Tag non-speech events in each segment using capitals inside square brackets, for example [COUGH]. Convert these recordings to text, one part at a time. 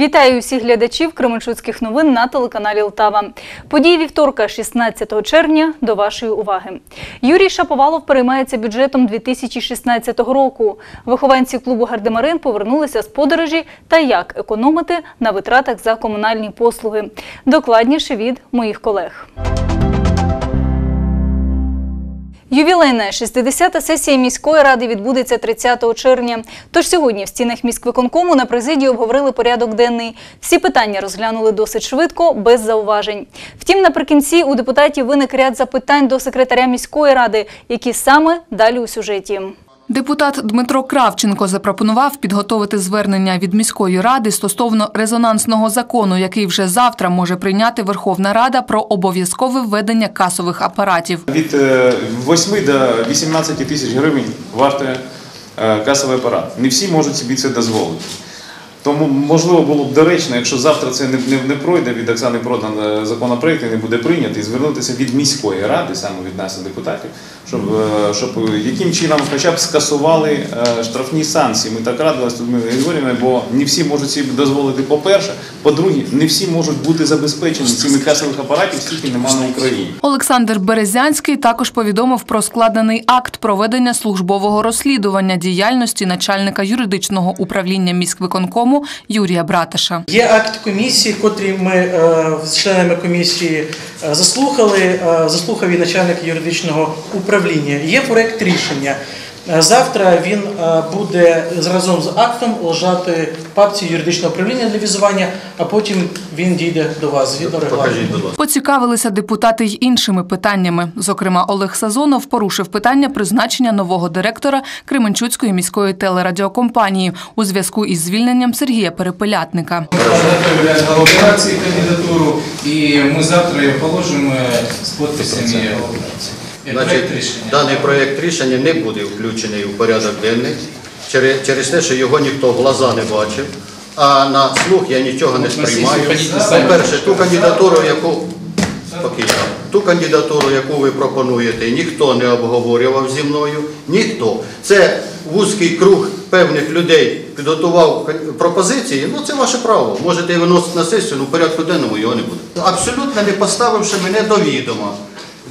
Вітаю усіх глядачів Кременчуцьких новин на телеканалі Лтава. Події вівторка, 16 червня, до вашої уваги. Юрій Шаповалов переймається бюджетом 2016 року. Вихованці клубу Гардемарин повернулися з подорожі та як економити на витратах за комунальні послуги. Докладніше від моїх колег. Ювілейна 60-та сесія міської ради відбудеться 30 червня. Тож сьогодні в стінах міськвиконкому на президії обговорили порядок денний. Всі питання розглянули досить швидко, без зауважень. Втім, наприкінці у депутатів виник ряд запитань до секретаря міської ради, які саме далі у сюжеті. Депутат Дмитро Кравченко запропонував підготовити звернення від міської ради стосовно резонансного закону, який вже завтра може прийняти Верховна Рада про обов'язкове введення касових апаратів. Від е, 8 до 18 тисяч гривень вартує е, касовий апарат. Не всі можуть собі це дозволити. Тому можливо було б доречно, якщо завтра це не, не, не пройде від Оксани Продан е, законопроект і не буде прийнятий, звернутися від міської ради, саме від нас, депутатів, щоб, е, щоб яким чином хоча б скасували е, штрафні санкції. Ми так радилися з Людмилою бо не всі можуть собі дозволити, по-перше, по-друге, не всі можуть бути забезпечені цими касових апаратів, скільки немає на Україні. Олександр Березянський також повідомив про складений акт проведення службового розслідування діяльності начальника юридичного управління міськвиконкому Юрія Браташа. Є акт комісії, котрі ми е, з членами комісії е, заслухали. Е, заслухав і начальник юридичного управління. Є проект рішення. Е, Завтра він е, буде разом з актом лежати в папці юридичного управління для візування, а потім він дійде до вас згідно регламенту. Поцікавилися депутати й іншими питаннями. Зокрема, Олег Сазонов порушив питання призначення нового директора Кременчуцької міської телерадіокомпанії у зв'язку із звільненням Сергія Перепелятника. Подготовили операции кандидатуру, и мы завтра ее положим э, с подписями. Это Значить, даний проєкт рішення не буде включений у порядок денний через, те, що його ніхто в глаза не бачив, а на слух я нічого не сприймаю. По-перше, ту кандидатуру, яку спокійно, ту кандидатуру, яку ви пропонуєте, ніхто не обговорював зі мною, ніхто. Це вузький круг певних людей підготував пропозиції, ну це ваше право. Можете виносити на сесію, але в порядку денному його не буде. Абсолютно не поставивши мене до відома.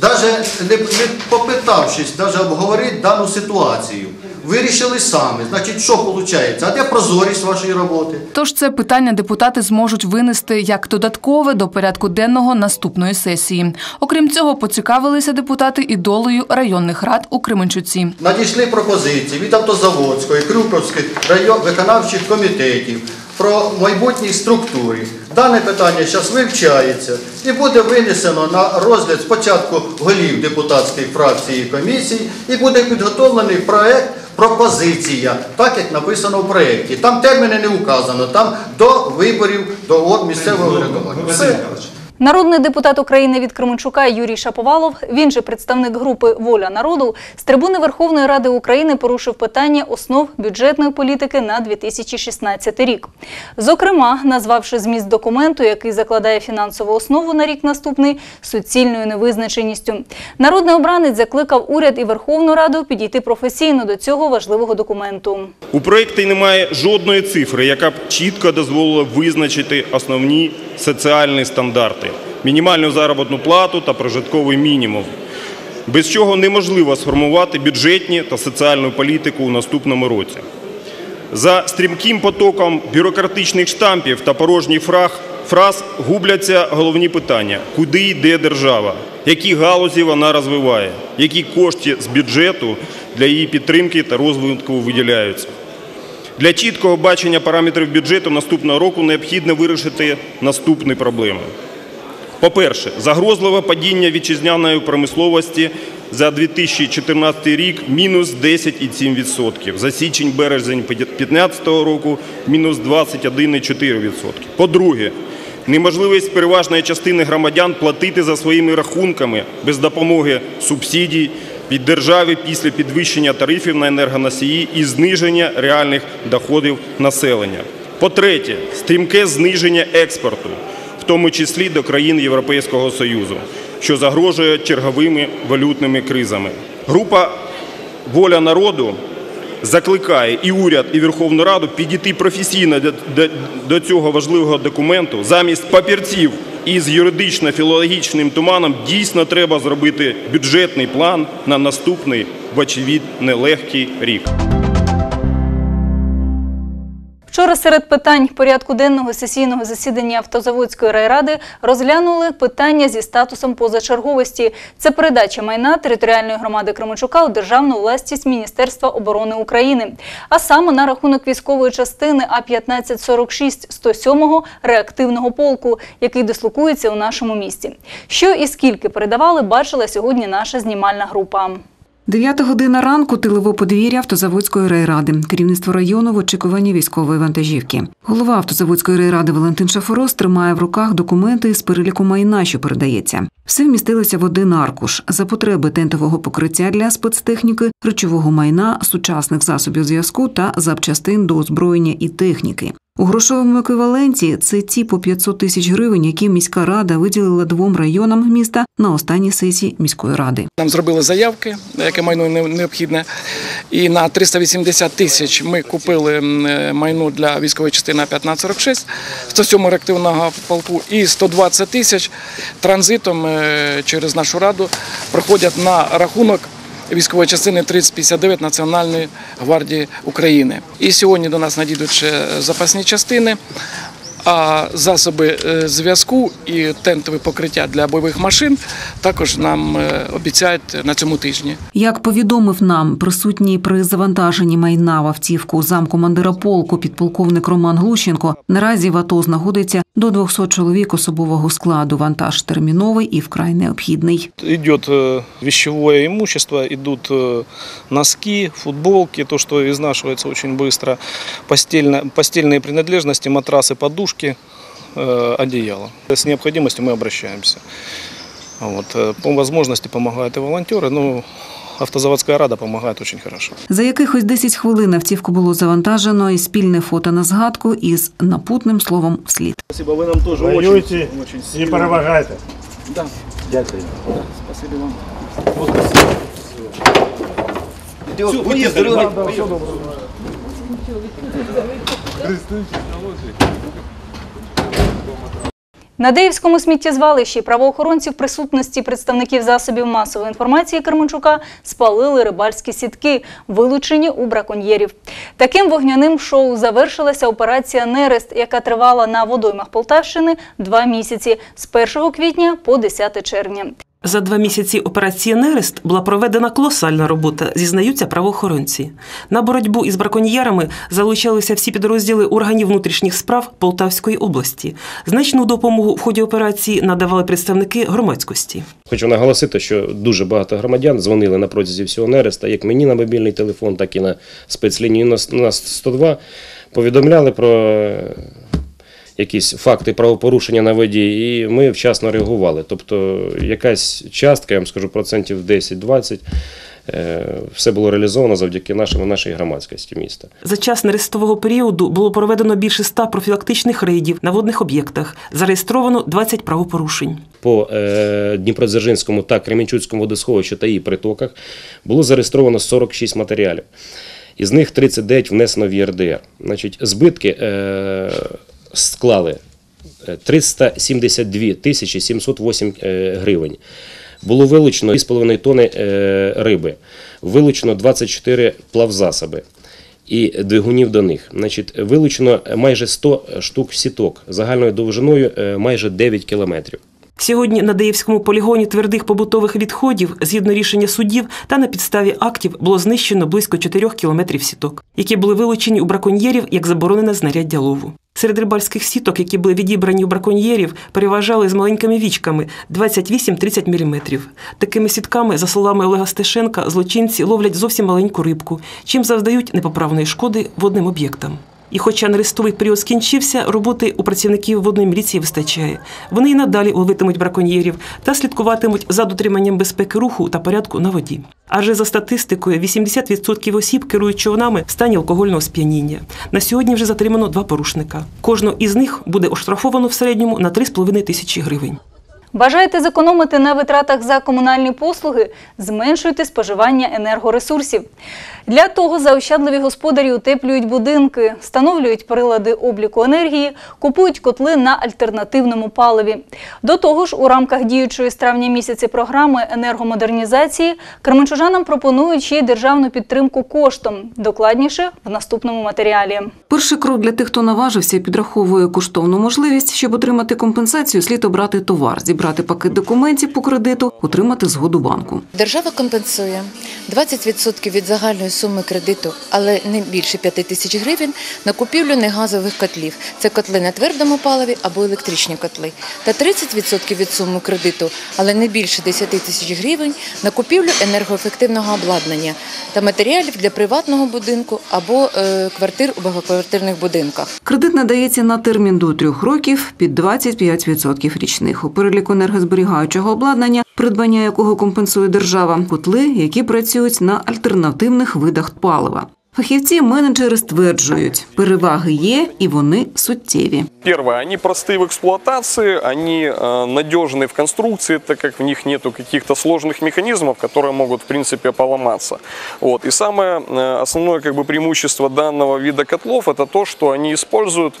Даже не, не попитавшись, даже обговорити дану ситуацію. Вирішили самі. Значить, що виходить? А де прозорість вашої роботи? Тож це питання депутати зможуть винести як додаткове до порядку денного наступної сесії. Окрім цього, поцікавилися депутати і долею районних рад у Кременчуці. Надійшли пропозиції від Автозаводської, Крюковських район виконавчих комітетів про майбутній структурі. Дане питання зараз вивчається і буде винесено на розгляд спочатку голів депутатської фракції і комісії, і буде підготовлений проект. Пропозиція, так як написано в проєкті. Там терміни не указано, там до виборів, до місцевого врядування. Народний депутат України від Кременчука Юрій Шаповалов, він же представник групи Воля народу, з трибуни Верховної Ради України порушив питання основ бюджетної політики на 2016 рік. Зокрема, назвавши зміст документу, який закладає фінансову основу на рік наступний, суцільною невизначеністю. Народний обранець закликав уряд і Верховну Раду підійти професійно до цього важливого документу. У проєкті немає жодної цифри, яка б чітко дозволила визначити основні соціальні стандарти, мінімальну заробітну плату та прожитковий мінімум, без чого неможливо сформувати бюджетні та соціальну політику у наступному році. За стрімким потоком бюрократичних штампів та порожніх фраз губляться головні питання: куди йде держава, які галузі вона розвиває, які кошти з бюджету для її підтримки та розвитку виділяються. Для чіткого бачення параметрів бюджету наступного року необхідно вирішити наступні проблеми. По-перше, загрозливе падіння вітчизняної промисловості за 2014 рік мінус 10,7%. За січень-березень 2015 року мінус 21,4%. По-друге, неможливість переважної частини громадян платити за своїми рахунками без допомоги субсидій від держави після підвищення тарифів на енергоносії і зниження реальних доходів населення. По-третє, стрімке зниження експорту, тому числі до країн Європейського Союзу, що загрожує черговими валютними кризами. Група Воля народу закликає і уряд, і Верховну Раду підійти професійно до, цього важливого документу. Замість папірців із юридично-філологічним туманом дійсно треба зробити бюджетний план на наступний, вочевидь, нелегкий рік. Вчора серед питань порядку денного сесійного засідання Автозаводської райради розглянули питання зі статусом позачерговості. Це передача майна територіальної громади Кременчука у державну власність Міністерства оборони України. А саме на рахунок військової частини А-1546 107-го реактивного полку, який дислокується у нашому місті. Що і скільки передавали, бачила сьогодні наша знімальна група. Дев'ята година ранку тилове подвір'я автозаводської райради. Керівництво району в очікуванні військової вантажівки. Голова автозаводської райради Валентин Шафорос тримає в руках документи з переліку майна, що передається. Все вмістилося в один аркуш за потреби тентового покриття для спецтехніки, речового майна, сучасних засобів зв'язку та запчастин до озброєння і техніки. У грошовому еквіваленті це ті по 500 тисяч гривень, які міська рада виділила двом районам міста на останній сесії міської ради. Нам зробили заявки, яке майно необхідне. І на 380 тисяч ми купили е, майно для військової частини А-1546, 107 реактивного полку, і 120 тисяч транзитом е, через нашу раду проходять на рахунок військової частини 3059 Національної гвардії України. І сьогодні до нас надійдуть ще запасні частини А засоби е, зв'язку і тентове покриття для бойових машин також нам е, обіцяють на цьому тижні. Як повідомив нам присутній при завантаженні майна в автівку замкомандира полку підполковник Роман Глущенко, наразі в АТО знаходиться до 200 чоловік особового складу. Вантаж терміновий і вкрай необхідний. идет э, вещевое имущество, идут э, носки, футболки, то, что изнашивается очень быстро, постельно, постельные принадлежности, матрасы, подушки, э, одеяло. С необходимостью мы обращаемся. Вот. э, По возможности помогают и волонтеры, но автозаводская рада помогает очень хорошо. За якихось 10 хвилин автівку було завантажено і спільне фото на згадку із напутним словом вслід. Спасибо, вы нам тоже Воюйте і перемагайте. Дякую. Спасибо вам. Будьте здорові. на Деївському сміттєзвалищі правоохоронці в присутності представників засобів масової інформації Керманчука спалили рибальські сітки, вилучені у браконьєрів. Таким вогняним шоу завершилася операція Нерест, яка тривала на водоймах Полтавщини два місяці з 1 квітня по 10 червня. За два місяці операції Нерест була проведена колосальна робота, зізнаються правоохоронці. На боротьбу із браконьєрами залучалися всі підрозділи органів внутрішніх справ Полтавської області. Значну допомогу в ході операції надавали представники громадськості. Хочу наголосити, що дуже багато громадян дзвонили на протязі всього нереста, як мені на мобільний телефон, так і на спецлінію на на 102, повідомляли про якісь факти правопорушення на воді, і ми вчасно реагували. Тобто якась частка, я вам скажу, процентів 10-20, е, все було реалізовано завдяки нашому нашій громадськості міста. За час нерестового періоду було проведено більше ста профілактичних рейдів на водних об'єктах. Зареєстровано 20 правопорушень. по е, Дніпродзержинському та Кременчуцькому водосховищу та її притоках було зареєстровано 46 матеріалів. Із них 39 внесено в ЄРДР. Значить, збитки е, склали е, 372 тисячі 708 е, гривень. Було вилучено 2,5 тони е, риби, вилучено 24 плавзасоби і двигунів до них. Значить, вилучено майже 100 штук сіток загальною довжиною е, майже 9 кілометрів. Сьогодні на Деївському полігоні твердих побутових відходів, згідно рішення судів та на підставі актів, було знищено близько 4 кілометрів сіток, які були вилучені у браконьєрів як заборонене знаряддя лову. Серед рибальських сіток, які були відібрані у браконьєрів, переважали з маленькими вічками 28-30 мм. Такими сітками, за словами Олега Стешенка, злочинці ловлять зовсім маленьку рибку, чим завдають непоправної шкоди водним об'єктам. І хоча нерестовий період скінчився, роботи у працівників водної міліції вистачає. Вони і надалі ловитимуть браконьєрів та слідкуватимуть за дотриманням безпеки руху та порядку на воді. Адже за статистикою 80% осіб керують човнами в стані алкогольного сп'яніння. На сьогодні вже затримано два порушника. Кожного із них буде оштрафовано в середньому на 3,5 тисячі гривень. Бажаєте зекономити на витратах за комунальні послуги? Зменшуйте споживання енергоресурсів. Для того заощадливі господарі утеплюють будинки, встановлюють прилади обліку енергії, купують котли на альтернативному паливі. До того ж, у рамках діючої з травня місяці програми енергомодернізації кременчужанам пропонують ще й державну підтримку коштом. Докладніше в наступному матеріалі. Перший крок для тих, хто наважився і підраховує коштовну можливість, щоб отримати компенсацію, слід обрати товар, зібрати пакет документів по кредиту, отримати згоду банку. Держава компенсує 20% від загальної суми кредиту, але не більше 5 тисяч гривень на купівлю негазових котлів. Це котли на твердому паливі або електричні котли. Та 30% від суми кредиту, але не більше 10 тисяч гривень на купівлю енергоефективного обладнання та матеріалів для приватного будинку або е, квартир у багатоквартирних будинках. Кредит надається на термін до трьох років під 25% річних. У переліку енергозберігаючого обладнання, придбання якого компенсує держава, котли, які працюють на альтернативних видах палива. Фахівці менеджери стверджують, переваги є і вони суттєві. Первое, они простые в эксплуатации, они э, надежны в конструкции, так как в них нету каких-то сложных механизмов, которые могут, в принципе, поломаться. Вот. И самое э, основное как бы, преимущество данного вида котлов это то, что они используют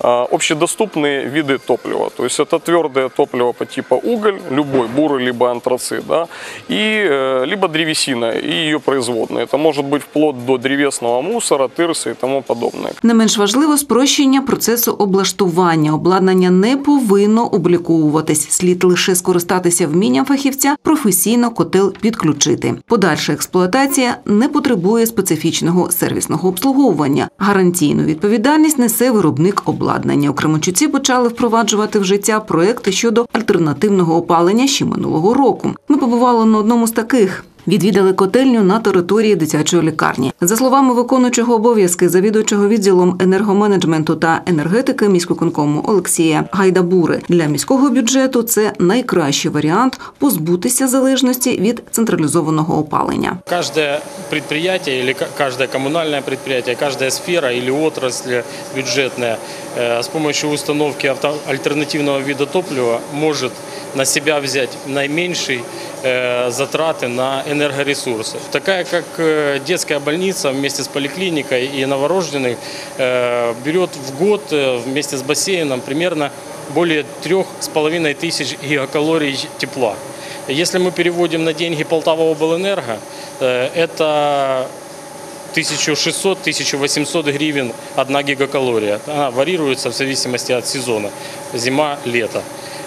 э, общедоступные виды топлива. То есть это твердое топливо по типу уголь, любой, бурый, либо антрацит, да, и э, либо древесина и ее производные. Это может быть вплоть до древесного мусора, тырса и тому подобное. Не менш важливо спрощення процесу облаштування. Обладнання не повинно обліковуватись. Слід лише скористатися вмінням фахівця професійно котел підключити. Подальша експлуатація не потребує специфічного сервісного обслуговування. Гарантійну відповідальність несе виробник обладнання. У Кременчуці почали впроваджувати в життя проекти щодо альтернативного опалення ще минулого року. Ми побували на одному з таких. Відвідали котельню на території дитячої лікарні. За словами виконуючого обов'язки завідуючого відділом енергоменеджменту та енергетики міськвиконкому Олексія Гайдабури для міського бюджету це найкращий варіант позбутися залежності від централізованого опалення. Каждое предприятие или ка- каждое коммунальное предприятие, сфера или отрасль бюджетная э, с помощью установки альтернативного вида топлива может на себя взять наименьшие э, затраты на энергоресурсы. Такая как э, детская больница вместе с поликлиникой и новорожденных э, берет в год э, вместе с бассейном примерно более трех с половиной тысяч гигакалорий тепла. Если мы переводим на деньги Полтава облэнерго, э, это 1600-1800 гривен одна гигакалория. Она варьируется в зависимости от сезона. Зима, лето.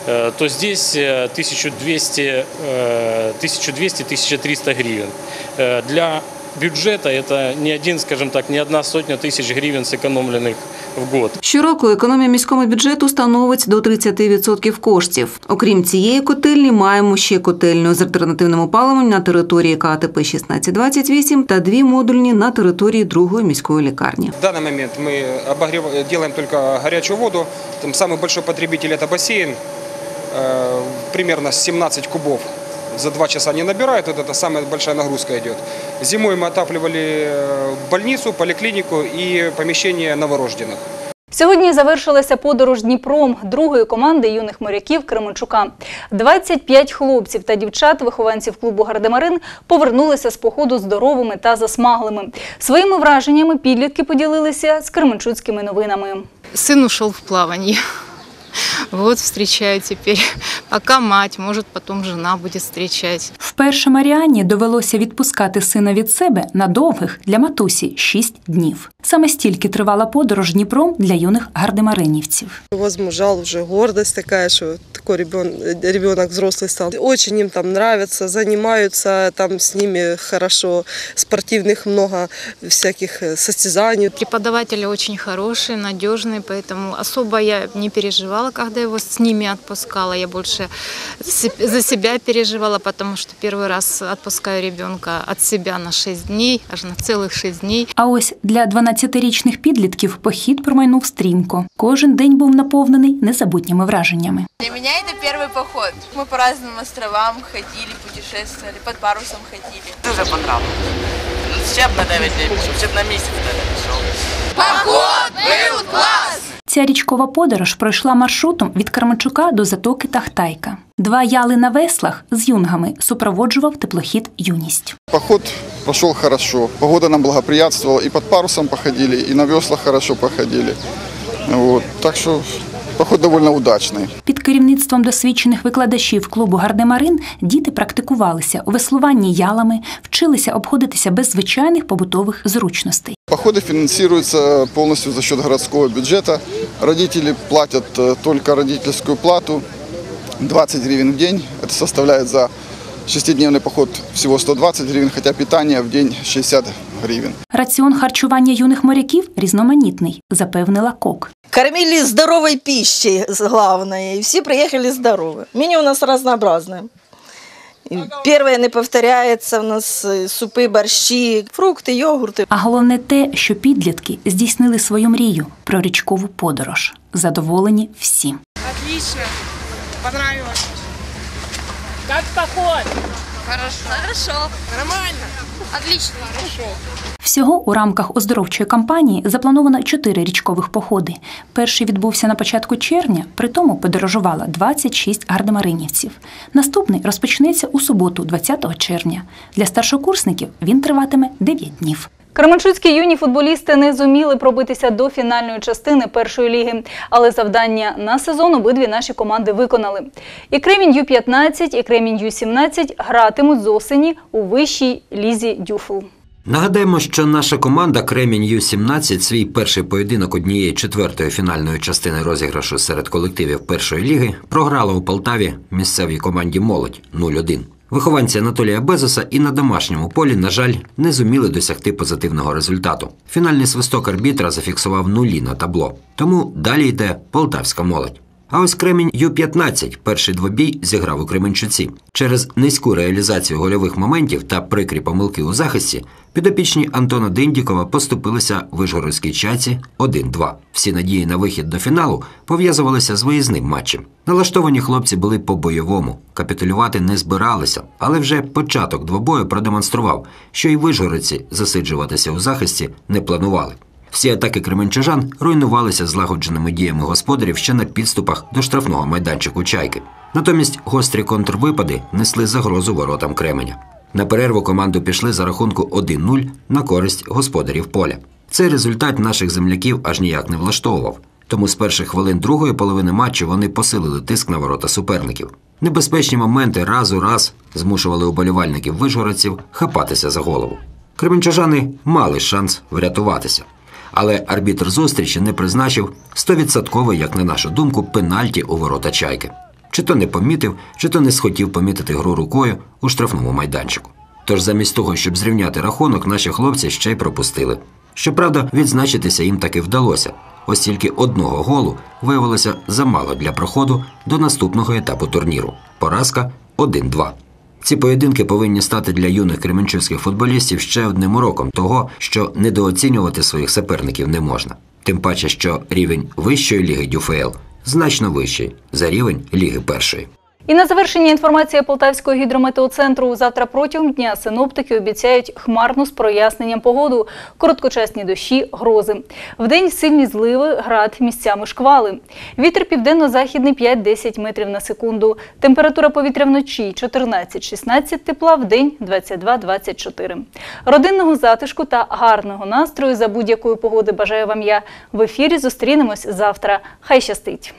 Э, То здесь э, 1200, э, 1200-1300 гривен. Э, Для бюджета это не один, скажем так, не одна сотня тысяч гривен сэкономленных в год. Щороку економія міського бюджету становить до 30% коштів. Окрім цієї котельні, маємо ще котельню з альтернативним опаленням на території КАТП 1628 та дві модульні на території другої міської лікарні. В данный момент мы обогрев... делаем только горячую воду. Там самый большой потребитель это бассейн. Э, Примерно 17 кубов за 2 часа не набирают. Вот это самая большая нагрузка идет. Зимой мы отапливали э, больницу, поликлинику и помещение новорожденных. Сьогодні завершилася подорож Дніпром другої команди юних моряків Кременчука. 25 хлопців та дівчат, вихованців клубу Гардемарин, повернулися з походу здоровими та засмаглими. Своїми враженнями підлітки поділилися з кременчуцькими новинами. Сын ушел в плавание. Вот встречаю теперь. [LAUGHS] Пока мать, может потом жена будет встречать. Вперше Маріані довелося відпускати сина від себе на довгих для матусі шість днів. Саме стільки тривала подорож Дніпром для юних гардемаринівців. Возмужал уже, гордость такая, что такой ребенок, ребенок взрослый стал. Очень им там нравится, занимаются, там с ними хорошо, спортивных много всяких э, состязаний. Преподаватели очень хорошие, надежные, поэтому особо я не переживала, когда его с ними отпускала. Я больше се- за себя переживала, потому что первый раз отпускаю ребенка от себя на 6 дней, аж на целых 6 дней. А ось для 12-річних підлітків похід промайнув стрімко. Кожен день був наповнений незабутніми враженнями. Для меня это первый поход. Мы по разным островам ходили, путешествовали, под парусом ходили. Дуже понравилось. Ну, ще б на 9 днів пішов, ще б на місяць не пішов. Поход был класс! Ця річкова подорож пройшла маршрутом від Кармачука до затоки Тахтайка. Два яли на веслах з юнгами супроводжував теплохід юність. Поход прошел хорошо. Погода нам благоприятствовала. І под парусом походили, і на веслах хорошо походили. Вот. Так что поход довольно удачный. Під керівництвом досвідчених викладачів клубу Гардемарин діти практикувалися у веслуванні ялами, вчилися обходитися без звичайних побутових зручностей. Походы финансируются полностью за счет городского бюджета. Родители платят э, только родительскую плату 20 гривен в день. Это составляет за шестидневный поход всего 120 гривен, хотя питание в день 60 гривен. Раціон харчування юних моряків різноманітний, запевнила Кок. Кормили здоровой пищей, главное, и все приехали здоровы. Меню у нас разнообразное. И Первое не повторяется, у нас э, супы, борщи, фрукты, йогурты. А головне те, що підлітки здійснили свою мрію про річкову подорож. Задоволені всі. Отлично. Понравилось. Как поход? Хорошо. Хорошо. Нормально. Отлично. Хорошо. Всього у рамках оздоровчої кампанії заплановано чотири річкових походи. Перший відбувся на початку червня, при тому подорожувало 26 гардемаринівців. Наступний розпочнеться у суботу, 20 червня. Для старшокурсників він триватиме 9 днів. Кременчуцькі юні футболісти не зуміли пробитися до фінальної частини першої ліги, але завдання на сезон обидві наші команди виконали. І Кремінь Ю-15, і Кремінь Ю-17 гратимуть з осені у вищій лізі Дюфл. Нагадаємо, що наша команда Кремінь Ю-17 свій перший поєдинок однієї четвертої фінальної частини розіграшу серед колективів першої ліги програла у Полтаві місцевій команді Молодь 0-1. Вихованці Анатолія Безоса і на домашньому полі, на жаль, не зуміли досягти позитивного результату. Фінальний свисток арбітра зафіксував нулі на табло. Тому далі йде полтавська молодь. А ось Кремінь Ю-15 перший двобій зіграв у Кременчуці. Через низьку реалізацію гольових моментів та прикрі помилки у захисті підопічні Антона Диндікова поступилися вишгородській чаці 1-2. Всі надії на вихід до фіналу пов'язувалися з виїзним матчем. Налаштовані хлопці були по-бойовому, капітулювати не збиралися, але вже початок двобою продемонстрував, що й вишгородці засиджуватися у захисті не планували. Всі атаки кременчужан руйнувалися злагодженими діями господарів ще на підступах до штрафного майданчику чайки. Натомість гострі контрвипади несли загрозу воротам Кременя. На перерву команду пішли за рахунку 1-0 на користь господарів поля. Цей результат наших земляків аж ніяк не влаштовував. Тому з перших хвилин другої половини матчу вони посилили тиск на ворота суперників. Небезпечні моменти раз у раз змушували уболівальників вишгородців хапатися за голову. Кременчужани мали шанс врятуватися. Але арбітр зустрічі не призначив 100%, як на нашу думку, пенальті у ворота чайки. Чи то не помітив, чи то не схотів помітити гру рукою у штрафному майданчику. Тож замість того, щоб зрівняти рахунок, наші хлопці ще й пропустили. Щоправда, відзначитися їм таки вдалося, ось тільки одного голу виявилося замало для проходу до наступного етапу турніру. Поразка 1-2. Ці поєдинки повинні стати для юних кременчуцьких футболістів ще одним уроком того, що недооцінювати своїх суперників не можна. Тим паче, що рівень вищої ліги ДЮФЛ значно вищий за рівень ліги першої. І на завершення інформація Полтавського гідрометеоцентру. Завтра протягом дня синоптики обіцяють хмарну з проясненням погоду, короткочасні дощі, грози. Вдень сильні зливи, град, місцями шквали. Вітер південно-західний 5-10 метрів на секунду. Температура повітря вночі 14-16 тепла, вдень 22-24. Родинного затишку та гарного настрою за будь-якої погоди бажаю вам я. В ефірі зустрінемось завтра. Хай щастить!